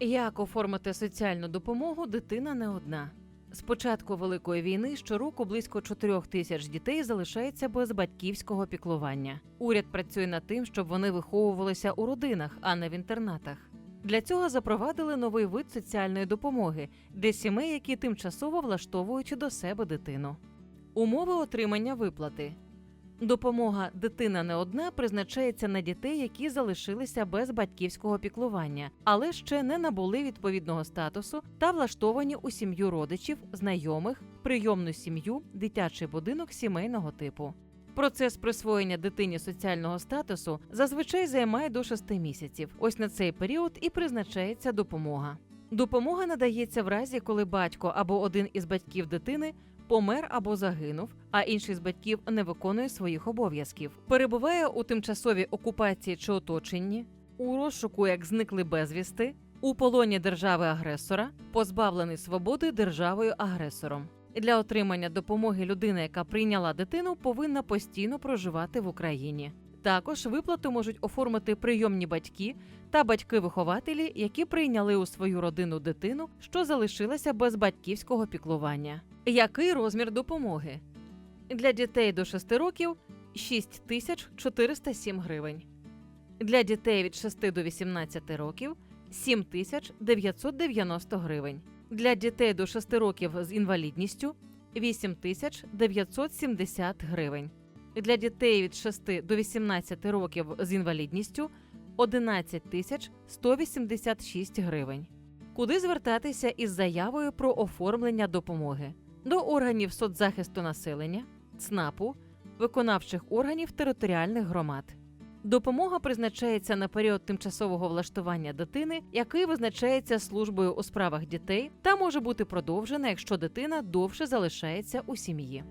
Як оформити соціальну допомогу дитина не одна. З початку великої війни щороку близько 4 тисяч дітей залишається без батьківського піклування. Уряд працює над тим, щоб вони виховувалися у родинах, а не в інтернатах. Для цього запровадили новий вид соціальної допомоги для сімей, які тимчасово влаштовують до себе дитину. Умови отримання виплати. Допомога дитина не одна призначається на дітей, які залишилися без батьківського піклування, але ще не набули відповідного статусу та влаштовані у сім'ю родичів, знайомих, прийомну сім'ю, дитячий будинок сімейного типу. Процес присвоєння дитині соціального статусу зазвичай займає до 6 місяців. Ось на цей період і призначається допомога. Допомога надається в разі, коли батько або один із батьків дитини помер або загинув, а інший з батьків не виконує своїх обов'язків, перебуває у тимчасовій окупації чи оточенні, у розшуку як зникли безвісти, у полоні держави-агресора, позбавлений свободи державою агресором. Для отримання допомоги людина, яка прийняла дитину, повинна постійно проживати в Україні. Також виплату можуть оформити прийомні батьки та батьки-вихователі, які прийняли у свою родину дитину, що залишилася без батьківського піклування. Який розмір допомоги? Для дітей до 6 років 6 тисяч 407 гривень. Для дітей від 6 до 18 років 7 тисяч 990 гривень. Для дітей до 6 років з інвалідністю 8 тисяч 970 гривень. Для дітей від 6 до 18 років з інвалідністю 11 тисяч 186 гривень. Куди звертатися із заявою про оформлення допомоги? До органів соцзахисту населення, ЦНАПу, виконавчих органів територіальних громад. Допомога призначається на період тимчасового влаштування дитини, який визначається службою у справах дітей, та може бути продовжена, якщо дитина довше залишається у сім'ї.